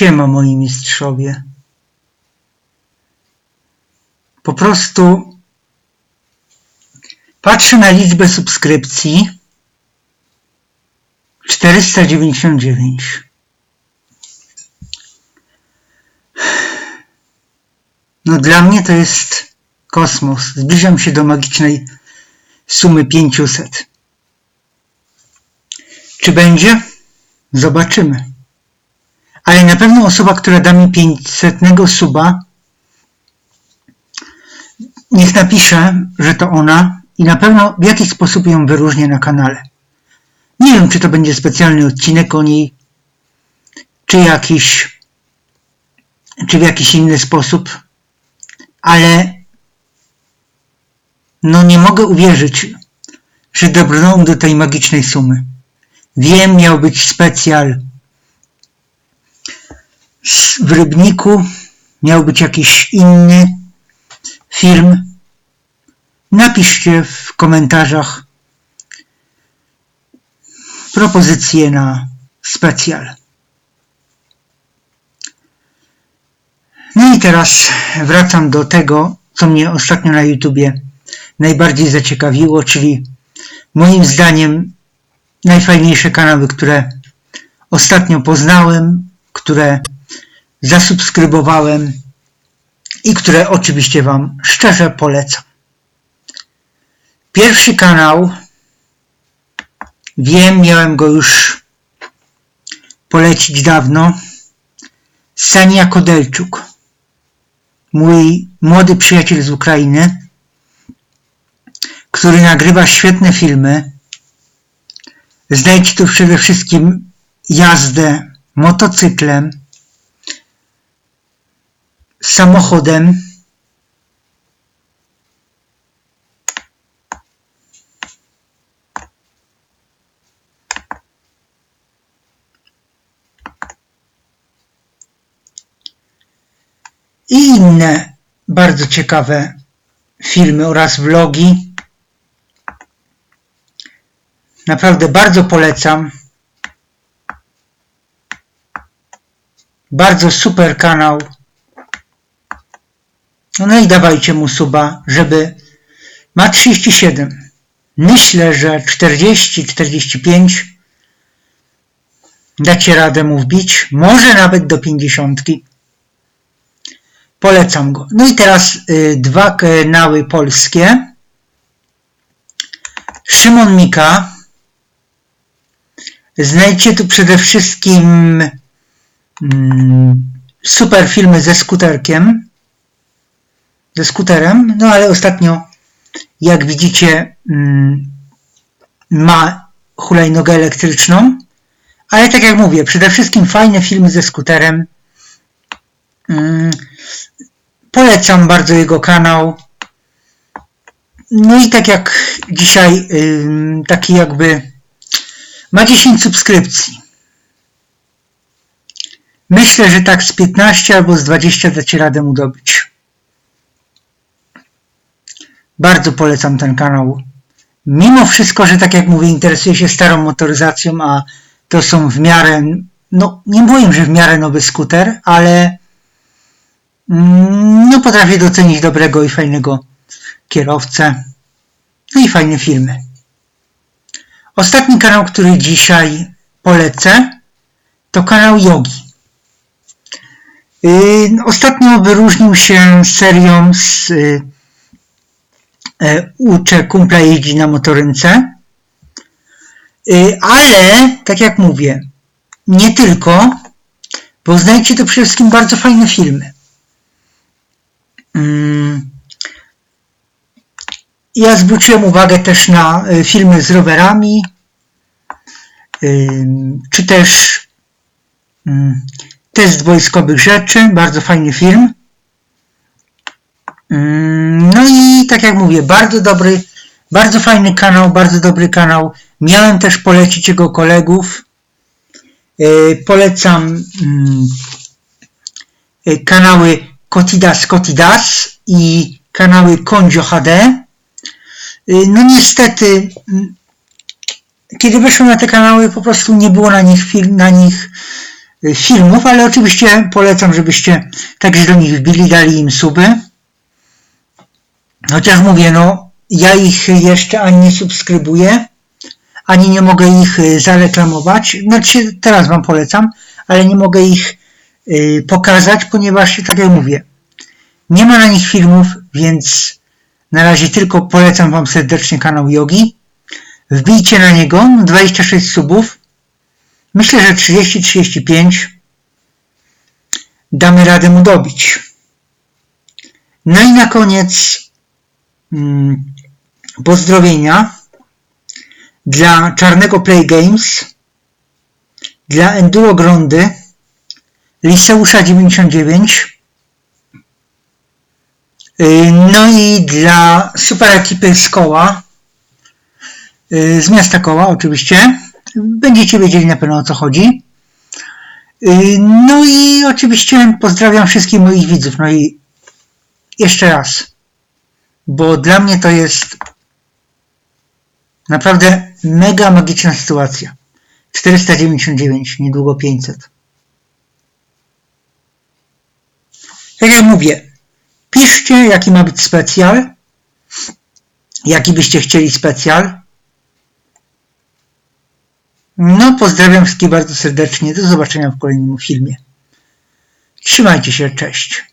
Siema moi mistrzowie. Po prostu patrzę na liczbę subskrypcji 499. No dla mnie to jest kosmos. Zbliżam się do magicznej sumy 500. Czy będzie? Zobaczymy. Ale na pewno osoba, która da mi 500 suba, niech napisze, że to ona i na pewno w jakiś sposób ją wyróżnię na kanale. Nie wiem, czy to będzie specjalny odcinek o niej, czy jakiś, czy w jakiś inny sposób, ale no nie mogę uwierzyć, że dobrnąłem do tej magicznej sumy. Wiem, miał być specjal w Rybniku, miał być jakiś inny film. Napiszcie w komentarzach propozycje na specjal. No i teraz wracam do tego, co mnie ostatnio na YouTubie najbardziej zaciekawiło, czyli moim zdaniem najfajniejsze kanały, które ostatnio poznałem, które zasubskrybowałem i które oczywiście Wam szczerze polecam. Pierwszy kanał, wiem, miałem go już polecić dawno, Sania Kodelczuk, mój młody przyjaciel z Ukrainy, który nagrywa świetne filmy. Znajdźcie tu przede wszystkim jazdę motocyklem, samochodem, i inne bardzo ciekawe filmy oraz vlogi. Naprawdę bardzo polecam. Bardzo super kanał. No i dawajcie mu suba, żeby... Ma 37. Myślę, że 40-45 dacie radę mu wbić. Może nawet do 50. Polecam go. No i teraz y, dwa kanały polskie. Szymon Mika. Znajdźcie tu przede wszystkim mm, super filmy ze skuterkiem. Ze skuterem. No ale ostatnio, jak widzicie, mm, ma hulajnogę elektryczną. Ale tak jak mówię, przede wszystkim fajne filmy ze skuterem. Mm, Polecam bardzo jego kanał. No i tak jak dzisiaj, taki jakby ma 10 subskrypcji. Myślę, że tak z 15 albo z 20 dacie radę mu dobyć. Bardzo polecam ten kanał. Mimo wszystko, że tak jak mówię, interesuję się starą motoryzacją, a to są w miarę, no nie powiem, że w miarę nowy skuter, ale no potrafię docenić dobrego i fajnego kierowcę. No i fajne filmy. Ostatni kanał, który dzisiaj polecę, to kanał Yogi. Yy, ostatnio wyróżnił się serią z yy, Uczę kumpla jeździ na motorynce. Yy, ale, tak jak mówię, nie tylko, bo znajdziecie to przede wszystkim bardzo fajne filmy. Mm. Ja zwróciłem uwagę też na y, filmy z rowerami, czy też mm, test wojskowych rzeczy, bardzo fajny film. Mm, no i tak jak mówię, bardzo dobry, bardzo fajny kanał, bardzo dobry kanał. Miałem też polecić jego kolegów. Y, polecam y, kanały Kotidas Kotidas i kanały Konjo HD. Y, no niestety, mm, kiedy weszłem na te kanały, po prostu nie było na nich, film, na nich filmów, ale oczywiście polecam, żebyście także do nich wbili, dali im suby. Chociaż mówię, no ja ich jeszcze ani nie subskrybuję, ani nie mogę ich y, zareklamować. Znaczy teraz wam polecam, ale nie mogę ich y, pokazać, ponieważ tak jak mówię, nie ma na nich filmów, więc na razie tylko polecam wam serdecznie kanał Yogi. Wbijcie na niego 26 subów. Myślę, że 30-35 damy radę mu dobić. No i na koniec pozdrowienia dla Czarnego Play Games, dla Enduro Grondy, Liseusza 99, y, no i dla super ekipy z koła, y, z miasta koła oczywiście. Będziecie wiedzieli na pewno o co chodzi. Y, No i oczywiście pozdrawiam wszystkich moich widzów. No i jeszcze raz, bo dla mnie to jest naprawdę mega magiczna sytuacja. 499, niedługo 500. Tak jak mówię, piszcie jaki ma być specjal, jaki byście chcieli specjal. No, pozdrawiam wszystkich bardzo serdecznie. Do zobaczenia w kolejnym filmie. Trzymajcie się, cześć.